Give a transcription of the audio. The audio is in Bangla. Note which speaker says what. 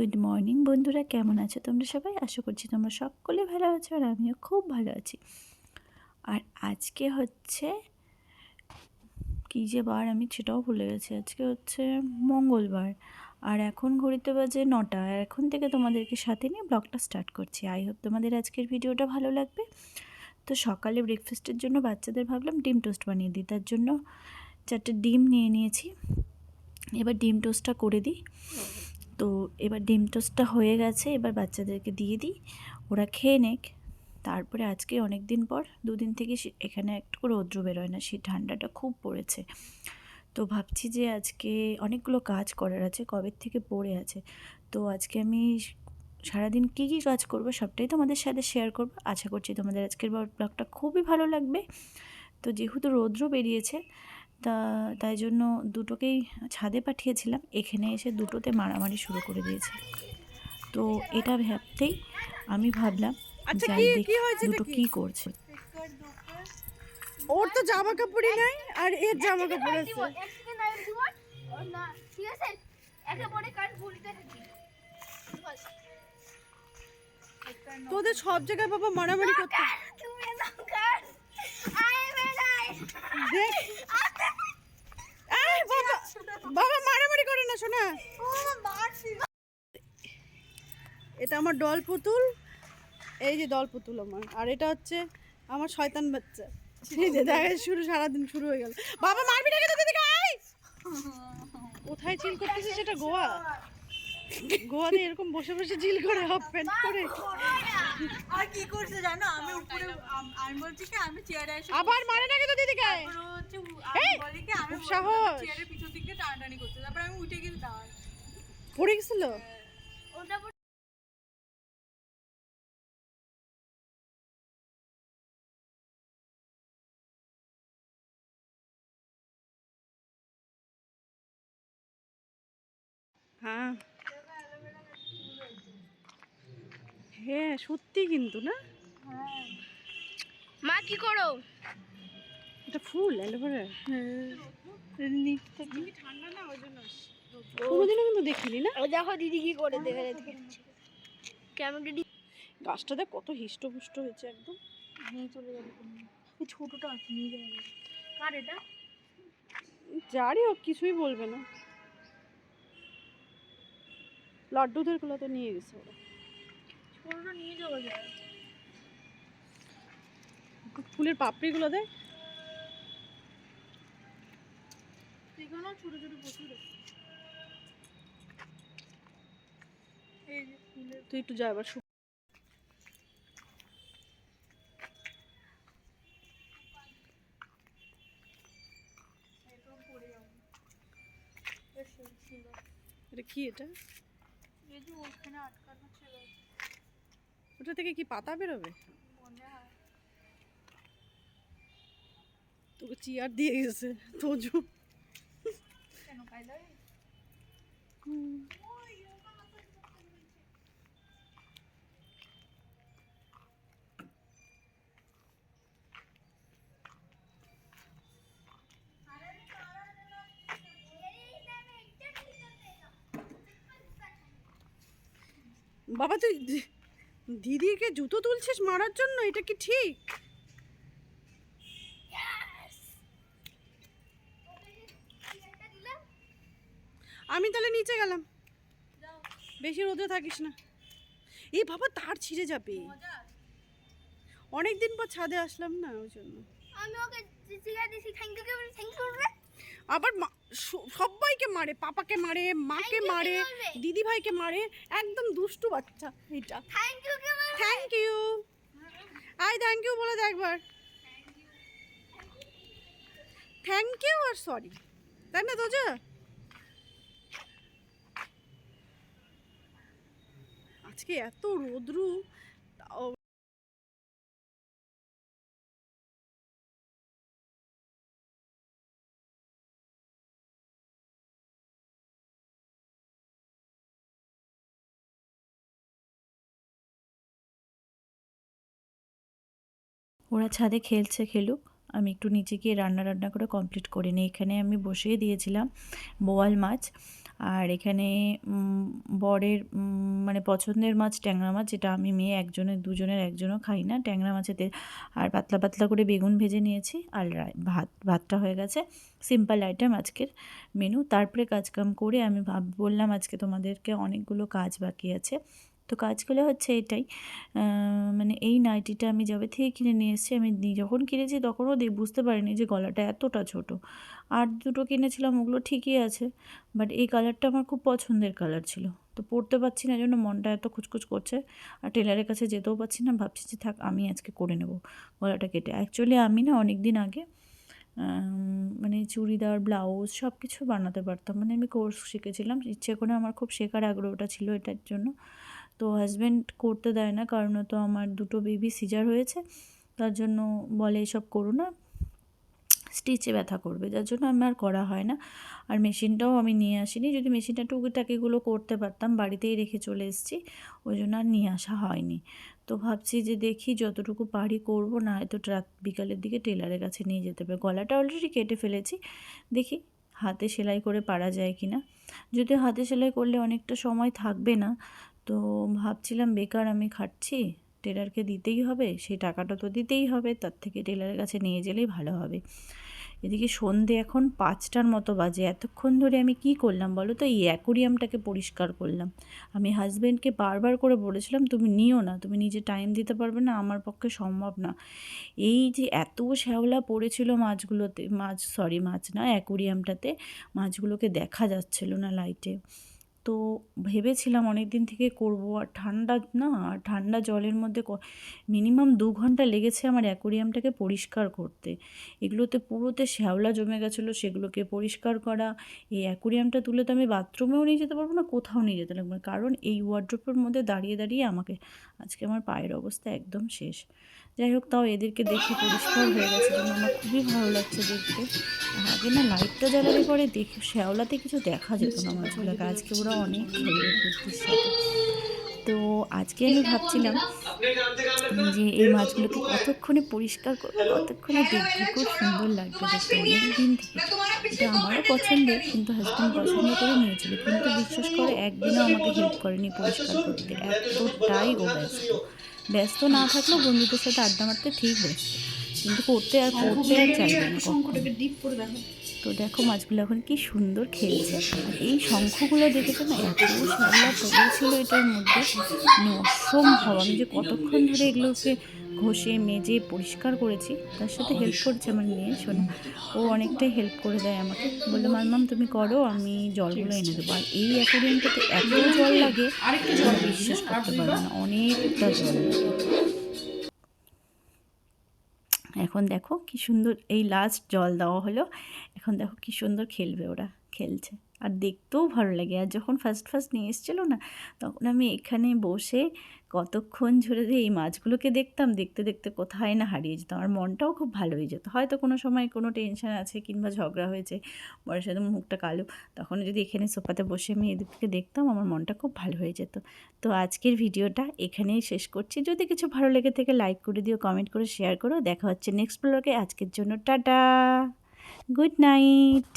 Speaker 1: Good morning. বন্ধুরা, কেমন আছো তোমরা সবাই? আশা করছি তোমরা সকলে ভালো আছো আর আমিও খুব ভালো আছি। আর আজকে হচ্ছে কী যে বার আমি সেটাও ভুলে গেছি। আজকে হচ্ছে মঙ্গলবার। আর এখন ঘড়িতে বাজে নটা। আর এখন থেকে তোমাদেরকে সাথে নিয়ে ব্লগটা স্টার্ট করছি। আই হোপ তোমাদের আজকের ভিডিওটা ভালো লাগবে। তো সকালে ব্রেকফাস্টের জন্য বাচ্চাদের ভাবলাম ডিম টোস্ট বানিয়ে দিই। তার জন্য চারটে ডিম নিয়ে নিয়েছি। এবার ডিম টোস্টটা করে দিই। তো এবার ডিম টোস্টটা হয়ে গেছে, এবার বাচ্চাদেরকে দিয়ে দিই, ওরা খেয়ে নেক। তারপরে আজকে অনেক দিন পর, দুদিন থেকে এখানে একটু রৌদ্র বেরোয় না, সেই ঠান্ডাটা খুব পড়েছে। তো ভাবছি যে আজকে অনেকগুলো কাজ করার আছে কবের থেকে পড়ে আছে। তো আজকে আমি সারাদিন কী কী কাজ করব সবটাই তোমাদের সাথে শেয়ার করব। আশা করছি তোমাদের আজকের ব্লগটা খুবই ভালো লাগবে। তো যেহেতু রৌদ্র বেরিয়েছে তা তাই জন্য দুটোকেই ছাদে পাঠিয়েছিলাম। এখানে এসে দুটোতে মারামারি শুরু করে দিয়েছে। তো এটা ভাবতেই আমি ভাবলাম
Speaker 2: আচ্ছা,
Speaker 1: যাই দেখি দুটো? কি? করছে।
Speaker 2: ওর তো জামা কাপড়ই নাই আর এর জামা কাপড় আছে।
Speaker 3: ঠিক একেবারে ভুলতে থাকি
Speaker 2: তোদের সব জায়গায় বাবা মারামারি করতে
Speaker 3: তুমি নৌকার আই বেলাই
Speaker 2: দেখ এই বাবা বাবা মারামারি করে না শোনা
Speaker 3: ও মারছি
Speaker 2: এটা আমার ডল পুতুল এই যে ডল পুতুল আমার। আর এটা হচ্ছে আমার শয়তান বাচ্চা। এই যে দেখা শুরু সারাদিন শুরু হয়ে গেল। বাবা মারবি কোথায় চিল করতেছিস সেটা গোয়া? গোয়াতে এরকম বসে বসে চিল করে হাফ প্যান্ট করে
Speaker 4: আর কি করছে জানো? আমি উপরে আমি বলছি কি আমি চেয়ারে এসে
Speaker 2: আবার মারে না কেন দিদি
Speaker 4: উ- আমি
Speaker 2: এই,
Speaker 4: বলি কি আমি
Speaker 2: সাহস।
Speaker 4: চেয়ারের পিছন দিক টানাটানি করতে তারপর আমি উঠে গেছি দাঁড়
Speaker 2: পড়ে গেছিল?
Speaker 3: ওটা
Speaker 2: হ্যাঁ সত্যি কিন্তু না?
Speaker 3: মা কি করো?
Speaker 2: এটা ফুল অ্যালোভেরা?
Speaker 4: ঠান্ডা না ওই জন্য
Speaker 2: কোনোদিনও কিন্তু দেখিনি না?
Speaker 3: ও দেখো দিদি কি করে দেখে দেখে কেমন দিদি?
Speaker 2: গাছটাতে কত হিষ্টপুষ্ট হয়েছে একদম।
Speaker 3: নিয়ে চলে যাবে এই ছোটটা আছে নিয়ে যাবে। কার এটা?
Speaker 2: যারই হোক কিছুই বলবে না। লাড্ডুদেরগুলো তো নিয়ে গেছে ওরা।
Speaker 3: নিয়ে
Speaker 2: ফুলের পাপড়িগুলো দেয়
Speaker 3: এখানেও ছোট ছোট প্রচুর
Speaker 2: তুই একটু যা এবার কি এটা?
Speaker 3: ছিল
Speaker 2: ওটা থেকে কি পাতা বেরোবে? তোকে চেয়ার দিয়ে গেছে তোজু। বাবা তুই দিদিকে জুতো তুলছিস মারার জন্য এটা কি ঠিক আমি তাহলে নিচে গেলাম বেশি রোদে থাকিস না এই বাবা তার ছিঁড়ে যাবে অনেক দিন পর ছাদে আসলাম না ওই জন্য
Speaker 3: আমি ওকে জিজ্ঞাসা দিছি থ্যাংক ইউ থ্যাংক ইউ
Speaker 2: আবার সবাইকে মারে পাপাকে মারে মাকে মারে দিদি ভাইকে মারে একদম দুষ্টু বাচ্চা এটা।
Speaker 3: Thank you
Speaker 2: I thank you বলে দে একবার। থ্যাংক ইউ আর সরি তাই না তোজা? আজকে এত রোদ্রু
Speaker 1: ওরা ছাদে খেলছে খেলুক। আমি একটু নিচে গিয়ে রান্না রান্না করে কমপ্লিট করে নিই। এখানে আমি বসিয়ে দিয়েছিলাম বোয়াল মাছ। আর এখানে বরের মানে পছন্দের মাছ ট্যাংরা মাছ, যেটা আমি মেয়ে একজনের, দুজনের, একজনও খাই না, ট্যাংরা মাছেতে আর পাতলা পাতলা করে বেগুন ভেজে নিয়েছি। আর ভাত, ভাতটা হয়ে গেছে। সিম্পল আইটেম আজকের মেনু তারপরে কাজকাম করে আমি ভাব, বললাম আজকে তোমাদেরকে অনেকগুলো কাজ বাকি আছে। তো কাজগুলো হচ্ছে এটাই। মানে এই নাইটিটা আমি যবে থেকে কিনে নিয়ে এসেছি, আমি যখন কিনেছি তখনও বুঝতে পারিনি যে গলাটা এতটা ছোট। আর দুটো কিনেছিলাম, ওগুলো ঠিকই আছে বাট এই কালারটা আমার খুব পছন্দের কালার ছিল। তো পরতে পারছি না জন্য মনটা এত খুচখুচ করছে। আর টেলারের কাছে যেতেও পারছি না, ভাবছি যে থাক, আমি আজকে করে নেব গলাটা কেটে। অ্যাকচুয়ালি আমি না অনেক দিন আগে মানে চুড়িদার ব্লাউজ সব কিছু বানাতে পারতাম। মানে আমি কোর্স শিখেছিলাম, ইচ্ছে করে আমার খুব শেখার আগ্রহটা ছিল এটার জন্য। তো হাজব্যান্ড করতে দেয় না, কারণ তো আমার দুটো বেবি সিজার হয়েছে, তার জন্য বলে এসব করো না। স্টিচে ব্যথা করবে, যার জন্য আমার আর করা হয় না। আর মেশিনটাও আমি নিয়ে আসিনি, যদি মেশিনটা টুকিটাকি এগুলো করতে পারতাম, বাড়িতেই রেখে চলে এসেছি, ওই জন্য আর নিয়ে আসা হয়নি। তো ভাবছি যে দেখি যতটুকু পারি করব, না হয়তো রাত বিকালের দিকে টেলারের কাছে নিয়ে যেতে হবে গলাটা অলরেডি কেটে ফেলেছি, দেখি হাতে সেলাই করে পারা যায় কি না যদি হাতে সেলাই করলে অনেকটা সময় থাকবে না তো ভাবছিলাম বেকার আমি খাটছি, টেলারকে দিতেই হবে, সেই টাকাটা তো দিতেই হবে, তার থেকে টেলারের কাছে নিয়ে গেলেই ভালো হবে। এদিকে সন্ধে এখন পাঁচটার মতো বাজে, এতক্ষণ ধরে আমি কি করলাম বলো তো? এই অ্যাকোরিয়ামটাকে পরিষ্কার করলাম। আমি হাজব্যান্ডকে বারবার করে বলেছিলাম, তুমি নিও না, তুমি নিজে টাইম দিতে পারবে না, আমার পক্ষে সম্ভব না। এই যে এত শ্যাওলা পড়েছিল মাছগুলোতে, মাছ, সরি মাছ না, অ্যাকোরিয়ামটাতে, মাছগুলোকে দেখা যাচ্ছিল না লাইটে তো ভেবেছিলাম অনেক দিন থেকে করব, আর ঠান্ডা, না ঠান্ডা জলের মধ্যে মিনিমাম দু ঘণ্টা লেগেছে আমার অ্যাকোরিয়ামটাকে পরিষ্কার করতে এগুলোতে পুরোতে শ্যাওলা জমে গেছিল, সেগুলোকে পরিষ্কার করা এই অ্যাকোরিয়ামটা তুলে তো আমি বাথরুমেও নিয়ে যেতে পারব না, কোথাও নিয়ে যেতে লাগবে না। কারণ এই ওয়ার্ড্রোপের মধ্যে দাঁড়িয়ে দাঁড়িয়ে আমাকে আজকে আমার পায়ের অবস্থা একদম শেষ। যাই হোক তাও এদেরকে দেখে পরিষ্কার হয়ে গেছে জন্য আমার খুবই ভালো লাগছে দেখতে। আগে না লাইটটা জ্বালালে পরে দেখে, শ্যাওলাতে কিছু দেখা যেত না মাছগুলোকে আজকে ওরা অনেক ভালো সাথে। তো আজকে আমি ভাবছিলাম যে এই মাছগুলোকে কতক্ষণে পরিষ্কার করব, কতক্ষণে দেখব, খুব সুন্দর লাগবে দেখতে। দিন থেকে। এটা আমারও পছন্দের কিন্তু হাজব্যান্ড পছন্দ করে নিয়েছিল। কিন্তু বিশ্বাস করে, একদিনও আমাকে হেল্প করেনি পরিষ্কার করতে। এতটাই ও ব্যস্ত। ব্যস্ত না থাকলেও বন্ধুদের সাথে আড্ডা মারতে ঠিক ব্যস্ত। কিন্তু করতে আর করতে আর চাইবে না তো দেখো মাছগুলো এখন কি সুন্দর খেলছে। এই শঙ্খগুলো দেখেছ না? এত শ্যাওলা পড়েছিল এটার মধ্যে। মানে অসম্ভব। আমি যে কতক্ষণ ধরে এগুলোকে ঘষে, মেজে পরিষ্কার করেছি, তার সাথে হেল্প করছে আমার মেয়ে শোনো ও অনেকটাই হেল্প করে দেয় আমাকে। বলল মালমাম তুমি করো, আমি জলগুলো এনে দেবো। আর এই অ্যাকোরিয়ামটাতে এত জল লাগে বিশ্বাস করতে পারব না। অনেকটা জল লাগে। এখন দেখো কি সুন্দর এই লাস্ট জল দেওয়া হলো। এখন দেখো কি সুন্দর খেলবে ওরা। খেলছে। আর দেখতেও ভালো লাগে। আর যখন ফার্স্ট ফার্স্ট নিয়ে এসেছিল না, তখন আমি এখানে বসে কতক্ষণ ঝরে দিয়ে এই মাছগুলোকে দেখতাম, দেখতে দেখতে কোথায় না হারিয়ে যেত। আমার মনটাও খুব ভালো হয়ে যেত। হয়তো কোনো সময় কোনো টেনশন আছে কিংবা ঝগড়া হয়েছে, বরের সাথে মুখটা কালো, তখন যদি এখানে সোফাতে বসে আমি এদিকে দেখতাম, আমার মনটা খুব ভালো হয়ে যেত। তো আজকের ভিডিওটা এখানেই শেষ করছি। যদি কিছু ভালো লেগে থেকে লাইক করে দিও কমেন্ট করে শেয়ার করো। দেখা হচ্ছে নেক্সট ব্লগে আজকের জন্য টাটা। Good night